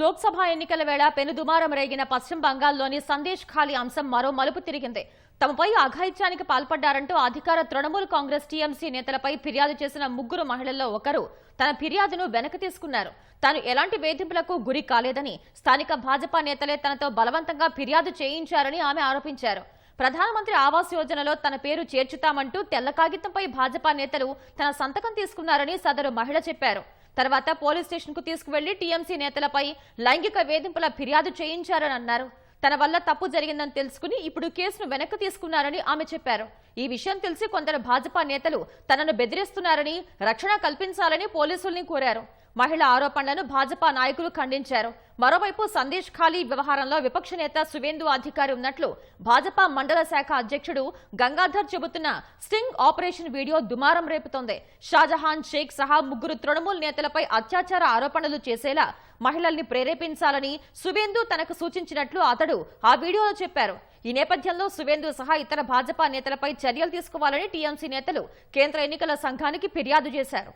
లోక్సభ ఎన్నికల వేళ పెనుదుమారం రేగిన పశ్చిమ బంగాల్లోని సందేశ్ ఖాళీ అంశం మరో మలుపు తిరిగింది. తమపై అఘాయిత్యానికి పాల్పడ్డారంటూ అధికార తృణమూల్ కాంగ్రెస్ టీఎంసీ నేతలపై ఫిర్యాదు చేసిన ముగ్గురు మహిళల్లో ఒకరు తన ఫిర్యాదును వెనక్కి తీసుకున్నారు. తాను ఎలాంటి వేధింపులకు గురి కాలేదని స్థానిక భాజపా నేతలే తనతో బలవంతంగా ఫిర్యాదు చేయించారని ఆమె ఆరోపించారు. ప్రధానమంత్రి ఆవాస్ యోజనలో తన పేరు చేర్చుతామంటూ తెల్ల కాగితంపై భాజపా నేతలు తన సంతకం తీసుకున్నారని సదరు మహిళ చెప్పారు. తర్వాత పోలీస్ స్టేషన్కు తీసుకువెళ్ళి టీఎంసీ నేతలపై లైంగిక వేధింపుల ఫిర్యాదు చేయించారని అన్నారు. తన వల్ల తప్పు జరిగిందని తెలుసుకుని ఇప్పుడు కేసును వెనక్కి తీసుకున్నారని ఆమె చెప్పారు. ఈ విషయం తెలిసి కొందరు భాజపా నేతలు తనను బెదిరిస్తున్నారని రక్షణ కల్పించాలని పోలీసుల్ని కోరారు. మహిళ ఆరోపణలను భాజపా నాయకులు ఖండించారు. మరోవైపు సందేశ్ ఖాళీ వ్యవహారంలో విపక్ష నేత సువేందు అధికారి ఉన్నట్లు భాజపా మండల శాఖ అధ్యక్షుడు గంగాధర్ చెబుతున్న స్టింగ్ ఆపరేషన్ వీడియో దుమారం రేపుతోంది. షాజహాన్ షేక్ సహా ముగ్గురు తృణమూల్ నేతలపై అత్యాచార ఆరోపణలు చేసేలా మహిళల్ని ప్రేరేపించాలని సువేందు తనకు సూచించినట్లు అతడు ఆ వీడియోలో చెప్పారు. ఈ నేపథ్యంలో సువేందు సహా ఇతర భాజపా నేతలపై చర్యలు తీసుకోవాలని టీఎంసీ నేతలు కేంద్ర ఎన్నికల సంఘానికి ఫిర్యాదు చేశారు.